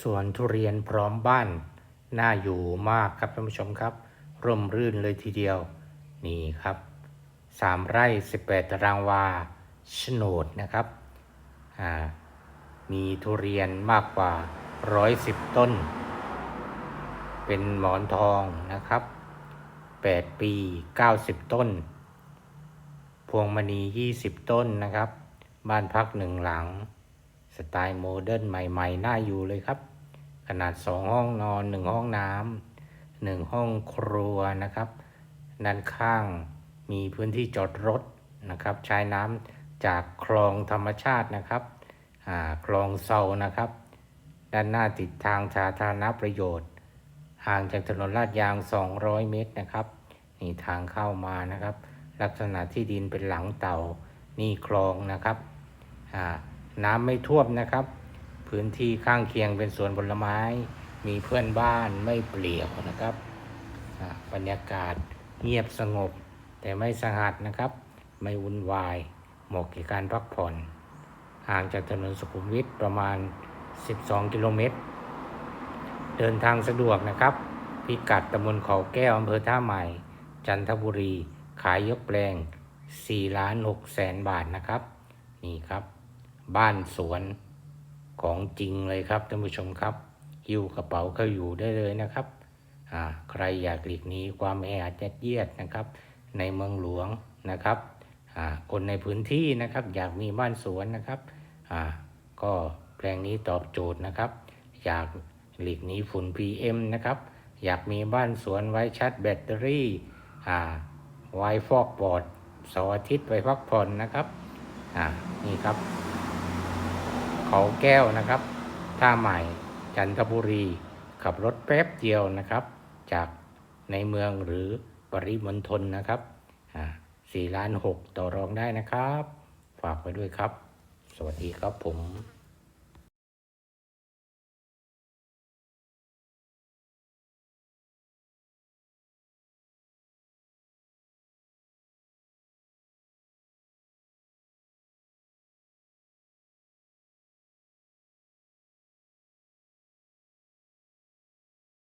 สวนทุเรียนพร้อมบ้าน น่าอยู่มากครับท่านผู้ชมครับ ร่มรื่นเลยทีเดียว นี่ครับสามไร่สิบแปดตารางวาโฉนดนะครับมีทุเรียนมากกว่าร้อยสิบต้น เป็นหมอนทองนะครับแปดปีเก้าสิบต้น พวงมณียี่สิบต้นนะครับ บ้านพักหนึ่งหลัง สไตล์โมเดิร์นใหม่ ๆ น่าอยู่เลยครับ ขนาดสองห้องนอนหนึ่งห้องน้ำหนึ่งห้องครัวนะครับ ด้านข้างมีพื้นที่จอดรถนะครับ ใช้น้ำจากคลองธรรมชาตินะครับคลองเซานะครับ ด้านหน้าติดทางสาธารณประโยชน์ ห่างจากถนนลาดยาง 200 เมตรนะครับนี่ทางเข้ามานะครับ ลักษณะที่ดินเป็นหลังเต่านี่คลองนะครับอ่า น้ำไม่ท่วมนะครับ พื้นที่ข้างเคียงเป็นสวนผลไม้ มีเพื่อนบ้านไม่เปลี่ยวนะครับอ่าบรรยากาศเงียบสงบ แต่ไม่สหัสนะครับ ไม่วุ่นวาย เหมาะแก่การพักผ่อน ห่างจากถนนสุขุมวิทประมาณ 12 กิโลเมตร เดินทางสะดวกนะครับ พิกัดตำบลเขาแก้วอำเภอท่าใหม่ จันทบุรี ขายยกแปลง4ล้าน6แสนบาทนะครับ นี่ครับ บ้านสวนของจริงเลยครับท่านผู้ชมครับหิ้วกระเป๋าเข้าอยู่ได้เลยนะครับใครอยากหลีกหนีความแออัดยัดเยียดนะครับ ในเมืองหลวงนะครับคนในพื้นที่นะครับอยากมีบ้านสวนนะครับก็แปลงนี้ตอบโจทย์นะครับ อยากหลีกหนีฝุ่น PM นะครับ อยากมีบ้านสวนไว้ชาร์จแบตเตอรี่ไว้ฟอกปอดเสาร์อาทิตย์ไว้พักผ่อนนะครับนี่ครับ เขาแก้วนะครับ ท่าใหม่จันทบุรี ขับรถแป๊บเดียวนะครับ จากในเมืองหรือปริมณฑลนะครับสี่ล้านหกต่อรองได้นะครับ ฝากไว้ด้วยครับ สวัสดีครับผม